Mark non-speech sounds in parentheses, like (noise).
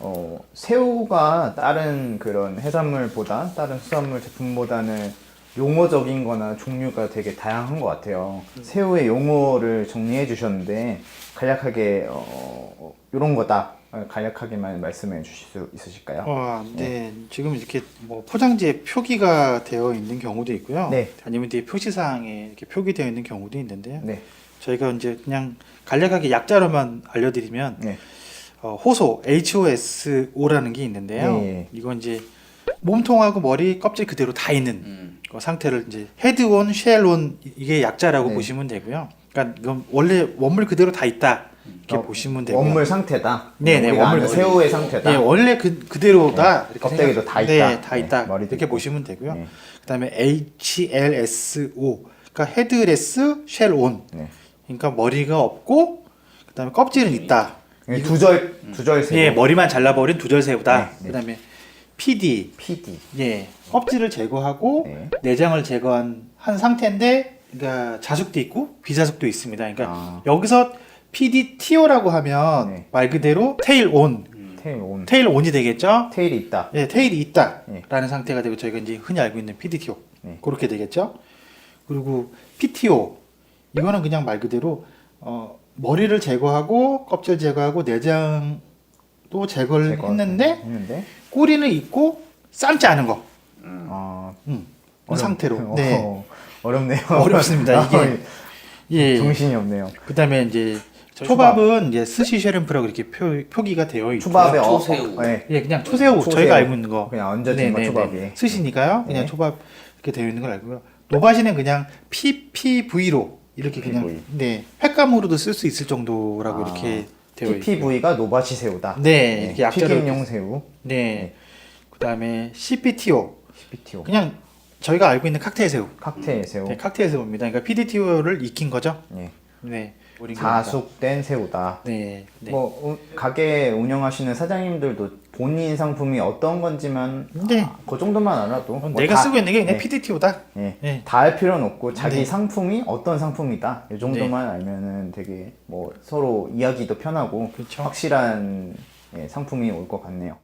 어, 새우가 다른 그런 해산물보다 다른 수산물 제품보다는 용어적인 거나 종류가 되게 다양한 것 같아요. 새우의 용어를 정리해 주셨는데 간략하게 어, 이런 거다 어, 간략하게만 말씀해 주실 수 있으실까요? 어, 네. 지금 이렇게 뭐 포장지에 표기가 되어 있는 경우도 있고요. 네. 아니면 뒤에 표시사항에 이렇게 표기되어 있는 경우도 있는데요. 네, 저희가 이제 그냥 간략하게 약자로만 알려드리면 네, 어, 호소 HOSO라는 게 있는데요. 예, 예. 이건 이제 몸통하고 머리 껍질 그대로 다 있는 음. 그 상태를 이제 헤드온, 쉘온 이게 약자라고 네. 보시면 되고요. 그러니까 이건 원래 원물 그대로 다 있다 이렇게 어, 보시면 되고요. 원물 상태다. 네, 네, 우리가 원물 아는 새우의 상태다. 네, 원래 그 그대로다. 이렇게 껍데기도 생각- 다 있다. 네, 다 네, 있다. 머리도 이렇게 있고. 보시면 되고요. 네. 그다음에 HLSO, 그러니까 헤드레스, 쉘온. 네. 그러니까 머리가 없고 그다음에 껍질은 있다. 네, 두절 두절 새우. 예, 머리만 잘라버린 두절새우다. 네, 네. 그다음에 PD, PD. 예, 껍질을 제거하고 네. 내장을 제거한 한 상태인데, 그러니까 자숙도 있고 비자숙도 있습니다. 그러니까 아. 여기서 PDTO라고 하면 네. 말 그대로 테일 온, 테일 온. 테일 온이 되겠죠. 테일이 있다. 예, 테일이 있다라는 네. 상태가 되고 저희가 이제 흔히 알고 있는 PDTO 네. 그렇게 되겠죠. 그리고 PTO 이거는 그냥 말 그대로 어, 머리를 제거하고 껍질 제거하고 내장도 제거를 제거 했는데 했는데 꼬리는 있고 삶지 않은 거. 아 음, 그 어렵- 상태로. 어, 네. 어렵네요. 어렵습니다, (laughs) 이게. 아, 예. 정신이 없네요. 그다음에 이제 초밥. 초밥은 이제 스시 쉐림프라고 이렇게 표, 표기가 되어 있고. 초밥에 어, 초새우. 어, 네. 예, 그냥 초새우, 초새우. 저희가 알고 있는 거. 그냥 얹어진 거 네네네. 초밥이. 스시니까요. 그냥 네. 초밥 이렇게 되어 있는 걸 알고요. 노바시는 그냥 PPV로 이렇게 그냥 PPV. 네 횟감으로도 쓸 수 있을 정도라고 아, 이렇게 되어 있고. PPV가 노바시 새우다. 네, 이렇게 약자로 튀김용 새우. 네. 그다음에 CPTO CPTO. 그냥 저희가 알고 있는 칵테일 새우. 칵테일 새우. 네, 칵테일 새우입니다. 그러니까 PDTO를 익힌 거죠. 네. 네. 자숙된 새우다. 네. 네. 뭐 우- 가게 운영하시는 사장님들도 본인 상품이 어떤 건지만 네. 아, 그 정도만 알아도 뭐 내가 다- 쓰고 있는 게 그냥 네. PDTO다. 예. 네. 다알 필요는 없고 자기 네. 상품이 어떤 상품이다 이 정도만 알면은 되게 뭐 서로 이야기도 편하고 그렇죠. 확실한 예, 상품이 올 것 같네요.